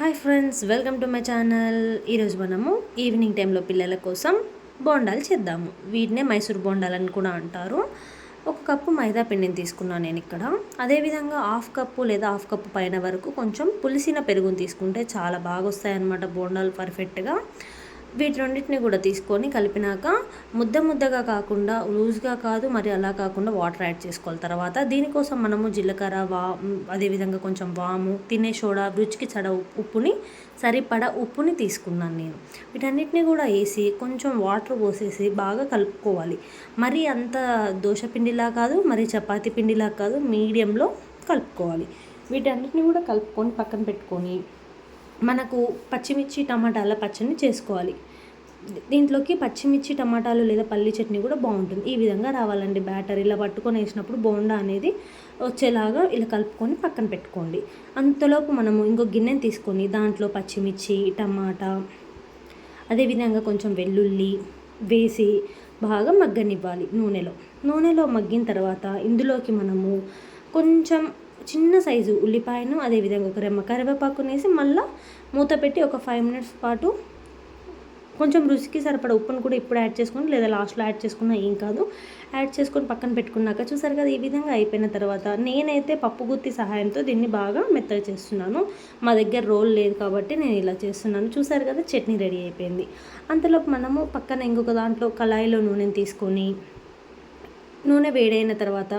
Hi friends welcome to my channel. ఈరోజు మనము evening టైంలో పిల్లల కోసం బోండాలు చేద్దాము. వీటినే మైసూర్ బోండాలు అని కూడా అంటారు. ఒక కప్పు మైదా పిండిని తీసుకున్నాను నేను ఇక్కడ. అదేవిధంగా హాఫ్ కప్పు లేదా హాఫ్ కప్పు పైన వరకు కొంచెం పులిసిన పెరుగుని తీసుకుంటే చాలా బాగా వస్తాయన్నమాట బోండాలు పర్ఫెక్ట్గా వీటి రెండింటిని కూడా తీసుకొని కలిపినాక ముద్ద ముద్దగా కాకుండా లూజ్గా కాదు మరి అలా కాకుండా వాటర్ యాడ్ చేసుకోవాలి. తర్వాత దీనికోసం మనము జీలకర్ర వా అదేవిధంగా కొంచెం వాము తినే సోడా రుచికి చడ ఉప్పుని సరిపడా ఉప్పుని తీసుకున్నాను నేను. వీటన్నిటిని కూడా వేసి కొంచెం వాటర్ పోసేసి బాగా కలుపుకోవాలి. మరి అంత దోశ పిండిలా కాదు మరి చపాతీ పిండిలా కాదు మీడియంలో కలుపుకోవాలి. వీటన్నిటిని కూడా కలుపుకొని పక్కన పెట్టుకొని మనకు పచ్చిమిర్చి టమాటాల పచ్చడిని చేసుకోవాలి. దీంట్లోకి పచ్చిమిర్చి టమాటాలు లేదా పల్లి చట్నీ కూడా బాగుంటుంది. ఈ విధంగా రావాలండి బ్యాటర్. ఇలా పట్టుకొని వేసినప్పుడు బోండా అనేది వచ్చేలాగా ఇలా కలుపుకొని పక్కన పెట్టుకోండి. అంతలోపు మనము ఇంకో గిన్నెని తీసుకొని దాంట్లో పచ్చిమిర్చి టమాటా అదేవిధంగా కొంచెం వెల్లుల్లి వేసి బాగా మగ్గనివ్వాలి నూనెలో. నూనెలో మగ్గిన తర్వాత ఇందులోకి మనము కొంచెం చిన్న సైజు ఉల్లిపాయను అదేవిధంగా ఒక రెమ్మ కరివేపాకుని వేసి మళ్ళీ మూత పెట్టి ఒక ఫైవ్ మినిట్స్ పాటు కొంచెం రుచికి సరిపడ ఉప్పును కూడా ఇప్పుడు యాడ్ చేసుకోండి లేదా లాస్ట్లో యాడ్ చేసుకున్నా ఏం కాదు యాడ్ చేసుకొని పక్కన పెట్టుకున్నాక చూసారు కదా ఈ విధంగా అయిపోయిన తర్వాత నేనైతే పప్పు గుత్తి సహాయంతో దీన్ని బాగా మెత్తగా చేస్తున్నాను. మా దగ్గర రోల్ లేదు కాబట్టి నేను ఇలా చేస్తున్నాను. చూసారు కదా చట్నీ రెడీ అయిపోయింది. అంతలోపు మనము పక్కన ఇంకొక దాంట్లో కళాయిలో నూనెని తీసుకొని నూనె వేడైన తర్వాత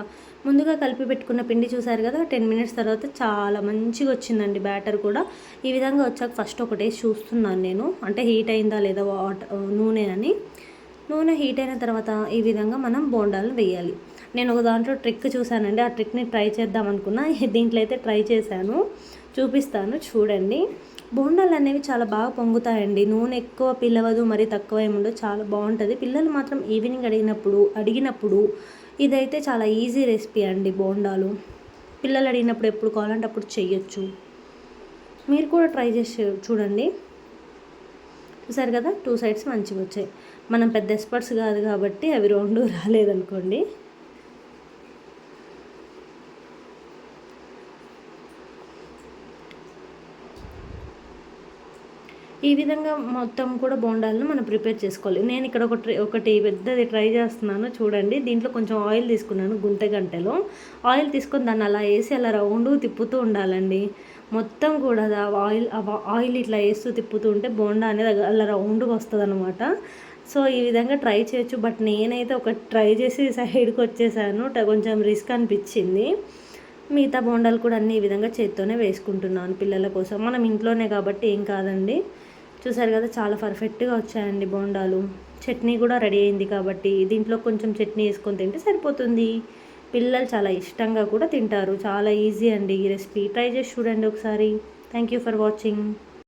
ముందుగా కలిపి పెట్టుకున్న పిండి చూసారు కదా టెన్ మినిట్స్ తర్వాత చాలా మంచిగా వచ్చిందండి బ్యాటర్ కూడా. ఈ విధంగా వచ్చాక ఫస్ట్ ఒకటే చూస్తున్నాను నేను. అంటే హీట్ అయిందా లేదా వాటర్ నూనె అని. నూనె హీట్ అయిన తర్వాత ఈ విధంగా మనం బోండాలను వేయాలి. నేను ఒక దాంట్లో ట్రిక్ చూశానండి. ఆ ట్రిక్ని ట్రై చేద్దాం అనుకున్నా. దీంట్లో అయితే ట్రై చేశాను. చూపిస్తాను చూడండి. బోండాలు అనేవి చాలా బాగా పొంగుతాయండి. నూనె ఎక్కువ పిల్లవదు మరి తక్కువ ఏముండదు చాలా బాగుంటుంది. పిల్లలు మాత్రం ఈవినింగ్ అడిగినప్పుడు అడిగినప్పుడు ఇదైతే చాలా ఈజీ రెసిపీ అండి బోండాలు. పిల్లలు అడిగినప్పుడు ఎప్పుడు కావాలంటే అప్పుడు చెయ్యొచ్చు. మీరు కూడా ట్రై చేసి చూడండి. చూసారు కదా? టూ సైడ్స్ మంచిగా వచ్చాయి. మనం పెద్ద ఎక్స్పర్ట్స్ కాదు కాబట్టి అవి రెండు రాలేదనుకోండి. ఈ విధంగా మొత్తం కూడా బోండాలను మనం ప్రిపేర్ చేసుకోవాలి. నేను ఇక్కడ ఒక ట్రై ఒకటి పెద్దది ట్రై చేస్తున్నాను చూడండి. దీంట్లో కొంచెం ఆయిల్ తీసుకున్నాను గుంత గంటలో. ఆయిల్ తీసుకొని దాన్ని అలా వేసి అలా రౌండ్ తిప్పుతూ ఉండాలండి. మొత్తం కూడా ఆయిల్ ఆయిల్ ఇట్లా వేస్తూ తిప్పుతూ ఉంటే బోండా అనేది అలా రౌండ్గా వస్తుంది అనమాట సో ఈ విధంగా ట్రై చేయొచ్చు. బట్ నేనైతే ఒక ట్రై చేసి సైడ్కి వచ్చేసాను. కొంచెం రిస్క్ అనిపించింది. మిగతా బోండాలు కూడా అన్ని ఈ విధంగా చేత్తోనే వేసుకుంటున్నాను పిల్లల కోసం. మనం ఇంట్లోనే కాబట్టి ఏం కాదండి. చూసారు కదా చాలా పర్ఫెక్ట్గా వచ్చాయండి బోండాలు. చట్నీ కూడా రెడీ అయింది కాబట్టి దీంట్లో కొంచెం చట్నీ వేసుకొని తింటే సరిపోతుంది. పిల్లలు చాలా ఇష్టంగా కూడా తింటారు. చాలా ఈజీ అండి ఈ రెసిపీ. ట్రై చేసి చూడండి ఒకసారి. Thank you for watching.